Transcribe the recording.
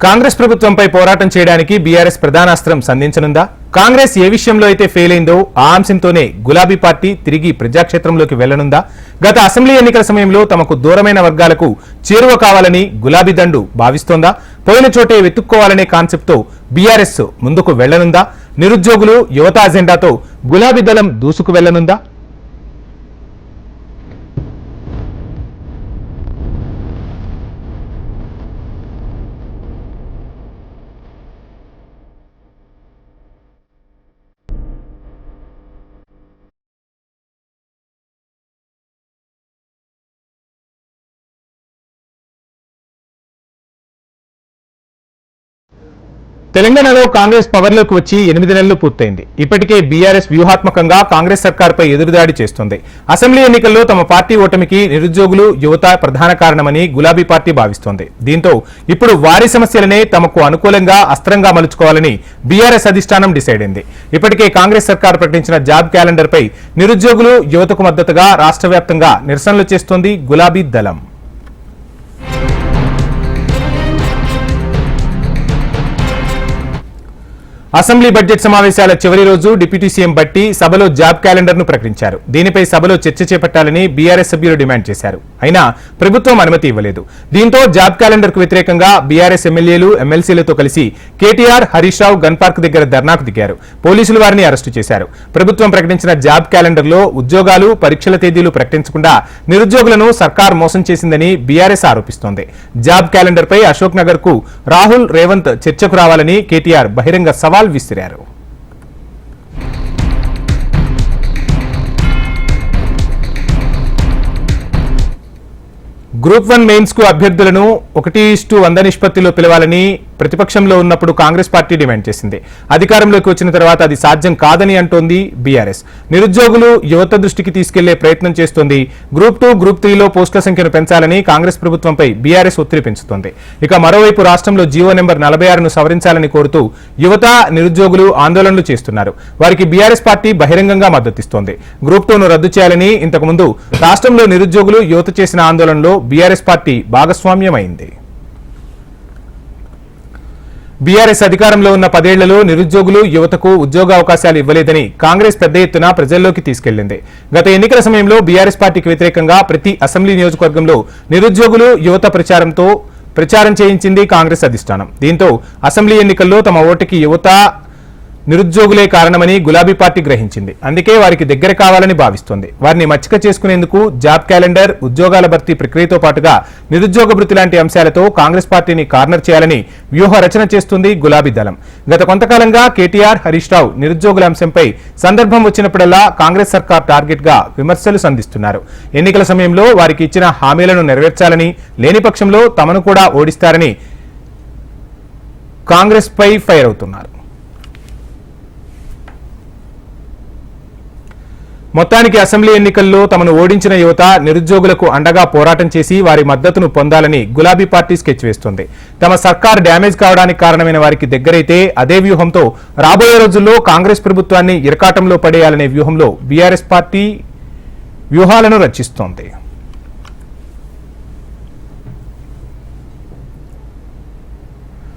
కాంగ్రెస్ ప్రభుత్వంపై పోరాటం చేయడానికి బీఆర్ఎస్ ప్రధానాస్త్రం సంధించనుందా? కాంగ్రెస్ ఏ విషయంలో అయితే ఫెయిల్ అయిందో ఆ అంశంతోనే గులాబీ పార్టీ తిరిగి ప్రజాక్షేత్రంలోకి వెళ్ళనుందా గత అసెంబ్లీ ఎన్నికల సమయంలో తమకు దూరమైన వర్గాలకు చేరువ కావాలని గులాబీ దండు భావిస్తోందా? పోయిన చోటే వెతుక్కోవాలనే కాన్సెప్ట్తో బీఆర్ఎస్ ముందుకు వెళ్ళనుందా నిరుద్యోగులు యువత అజెండాతో గులాబీ దళం దూసుకు వెళ్ళనుందా తెలంగాణలో కాంగ్రెస్ పవర్లోకి వచ్చి ఎనిమిది నెలలు పూర్తయింది. ఇప్పటికే బీఆర్ఎస్ వ్యూహాత్మకంగా కాంగ్రెస్ సర్కార్పై ఎదురుదాడి చేస్తుంది. అసెంబ్లీ ఎన్నికల్లో తమ పార్టీ ఓటమికి నిరుద్యోగులు యువత ప్రధాన కారణమని గులాబీ పార్టీ భావిస్తోంది. దీంతో ఇప్పుడు వారి సమస్యలనే తమకు అనుకూలంగా అస్త్రంగా మలుచుకోవాలని బీఆర్ఎస్ అధిష్టానం డిసైడ్ అయింది. ఇప్పటికే కాంగ్రెస్ సర్కార్ ప్రకటించిన జాబ్ క్యాలెండర్పై నిరుద్యోగులు యువతకు మద్దతుగా రాష్ట్ర వ్యాప్తంగా నిరసనలు చేస్తోంది గులాబీ దళం. అసెంబ్లీ బడ్జెట్ సమావేశాల చివరి రోజు డిప్యూటీ సీఎం బట్టి సభలో జాబ్ క్యాలెండర్ను ప్రకటించారు. దీనిపై సభలో చర్చ చేపట్టాలని బీఆర్ఎస్ సభ్యులు డిమాండ్ చేశారు. అయినా ప్రభుత్వం అనుమతి ఇవ్వలేదు. దీంతో జాబ్ క్యాలెండర్కు వ్యతిరేకంగా బీఆర్ఎస్ ఎమ్మెల్యేలు ఎమ్మెల్సీలతో కలిసి కేటీఆర్ హరీష్ రావు గన్ పార్క్ దగ్గర ధర్నాకు దిగారు. పోలీసులు వారిని అరెస్టు చేశారు. ప్రభుత్వం ప్రకటించిన జాబ్ క్యాలెండర్లో ఉద్యోగాలు పరీక్షల తేదీలు ప్రకటించకుండా నిరుద్యోగులను సర్కార్ మోసం చేసిందని బీఆర్ఎస్ ఆరోపిస్తోంది. జాబ్ క్యాలెండర్ పై అశోక్ నగర్కు రాహుల్ రేవంత్ చర్చకు రావాలని కేటీఆర్ బహిరంగ సవాల్ విసిరారు. గ్రూప్ వన్ మెయిన్స్కు అభ్యర్థులను ఒకటి ఇస్టు వంద నిష్పత్తిలో పిలవాలని ప్రతిపక్షంలో ఉన్నప్పుడు కాంగ్రెస్ పార్టీ డిమాండ్ చేసింది. అధికారంలోకి వచ్చిన తర్వాత అది సాధ్యం కాదని అంటోంది బీఆర్ఎస్. నిరుద్యోగులు యువత దృష్టికి తీసుకెళ్ళే ప్రయత్నం చేస్తోంది. గ్రూప్ టూ గ్రూప్ త్రీలో పోస్టుల సంఖ్యను పెంచాలని కాంగ్రెస్ ప్రభుత్వంపై బీఆర్ఎస్ ఒత్తిడి పెంచుతోంది. ఇక మరోవైపు రాష్ట్రంలో జీవో నెంబర్ నలభై ఆరును సవరించాలని కోరుతూ యువత నిరుద్యోగులు ఆందోళనలు చేస్తున్నారు. వారికి బీఆర్ఎస్ పార్టీ బహిరంగంగా మద్దతిస్తోంది. గ్రూప్ టూను రద్దు చేయాలని ఇంతకుముందు రాష్ట్రంలో నిరుద్యోగులు యువత చేసిన ఆందోళనలో బీఆర్ఎస్ పార్టీ భాగస్వామ్యమైంది. బీఆర్ఎస్ అధికారంలో ఉన్న పదేళ్ళలో నిరుద్యోగులు యువతకు ఉద్యోగ అవకాశాలు ఇవ్వలేదని కాంగ్రెస్ పెద్ద ఎత్తున ప్రజల్లోకి తీసుకెళ్ళింది గత ఎన్నికల సమయంలో బీఆర్ఎస్ పార్టీకి వ్యతిరేకంగా ప్రతి అసెంబ్లీ నియోజకవర్గంలో నిరుద్యోగులు యువత ప్రచారంతో ప్రచారం చేయించింది కాంగ్రెస్ అధిష్టానం. దీంతో అసెంబ్లీ ఎన్నికల్లో తమ ఓటుకి యువత నిరుద్యోగులే కారణమని గులాబీ పార్టీ గ్రహించింది. అందుకే వారికి దగ్గర కావాలని భావిస్తోంది. వారిని మచ్చిక చేసుకునేందుకు జాబ్ క్యాలెండర్ ఉద్యోగాల భర్తీ ప్రక్రియతో పాటుగా నిరుద్యోగ భృతి లాంటి అంశాలతో కాంగ్రెస్ పార్టీని కార్నర్ చేయాలని వ్యూహ రచన చేస్తుంది గులాబీ దళం. గత కొంతకాలంగా కేటీఆర్ హరీష్ రావు నిరుద్యోగుల అంశంపై సందర్భం వచ్చినప్పుడల్లా కాంగ్రెస్ సర్కార్ టార్గెట్గా విమర్శలు సంధిస్తున్నారు. ఎన్నికల సమయంలో వారికి ఇచ్చిన హామీలను నెరవేర్చాలని లేని పక్షంలో తమను కూడా ఓడిస్తారని కాంగ్రెస్ పై ఫైర్ అవుతున్నారు. మొత్తానికి అసెంబ్లీ ఎన్నికల్లో తమను ఓడించిన యువత నిరుద్యోగులకు అండగా పోరాటం చేసి వారి మద్దతును పొందాలని గులాబీ పార్టీ స్కెచ్ వేస్తుంది. తమ సర్కార్ డ్యామేజ్ కావడానికి కారణమైన వారికి దగ్గరైతే అదే వ్యూహంతో రాబోయే రోజుల్లో కాంగ్రెస్ ప్రభుత్వాన్ని ఇరకాటంలో పడేయాలనే వ్యూహంలో బీఆర్ఎస్ పార్టీ వ్యూహాలను రచిస్తోంది.